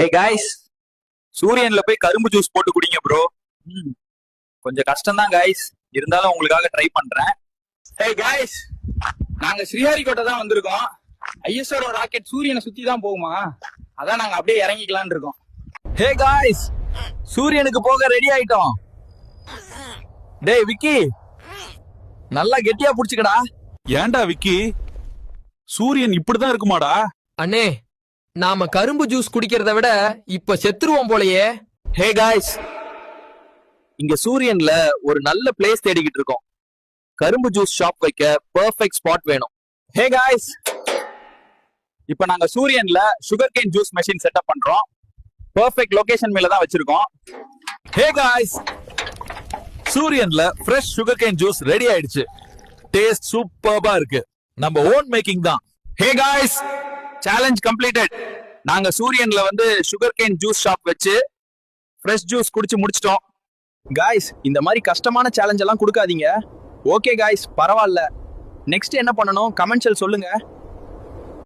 ஹே guys சூரியன்ல போய் கரும்பு juice போட்டு குடிங்க ப்ரோ கொஞ்சம் கஷ்டம் தான் காய்ஸ் இருந்தாலும் உங்களுக்காக ட்ரை பண்றேன். ஹே காய்ஸ் நாங்க ஸ்ரீஹரிகோட்டை தான் வந்திருக்கோம். ஐஎஸ்ஆர் ராக்கெட் சூரியனை சுத்தி தான் போகுமா? அதான் நாங்க அப்படியே இறங்கிக்கலாம்னு இருக்கோம். ஹே காய்ஸ் சூரியனுக்கு போக ரெடி ஆயிட்டோம். டேய் விக்கி. நல்லா கெட்டியா புடிச்சுக்கடா. ஏன்டா விக்கி? சூரியன் இப்படிதான் இருக்குமாடா? அண்ணே நாம கரும்பு ஜூஸ் குடிக்கிறத விட இப்ப செத்துருவோம் போலயே. ஹே காய்ஸ் இங்க சூரியன்ல ஒரு நல்ல பிளேஸ் தேடிக்கிட்டு இருக்கோம். கரும்பு ஜூஸ் ஷாப் வைக்க பெர்ஃபெக்ட் ஸ்பாட் வேணும். ஹே காய்ஸ் இப்ப நாங்க சூரியன்ல sugar cane juice machine setup பண்றோம். பெர்ஃபெக்ட் லொகேஷன் மேல தான் வச்சிருக்கோம். Hey guys சூரியன்ல fresh sugar cane juice ready ஆயிடுச்சு டேஸ்ட் சூப்பர்பா இருக்கு. நம்ம ஓன் மேக்கிங் தான். ஹே காய்ஸ் சேலஞ்ச் கம்ப்ளீட்டட் நாங்க சூரியன்ல வந்து சுகர் கேன் ஜூஸ் ஷாப் வச்சு ஃப்ரெஷ் ஜூஸ் குடிச்சு முடிச்சிட்டோம். காய்ஸ் இந்த மாதிரி கஷ்டமான சேலஞ்ச் எல்லாம் கொடுக்காதீங்க. ஓகே காய்ஸ் பரவாயில்ல. நெக்ஸ்ட் என்ன பண்ணணும்? கமெண்ட்ஸில் சொல்லுங்க.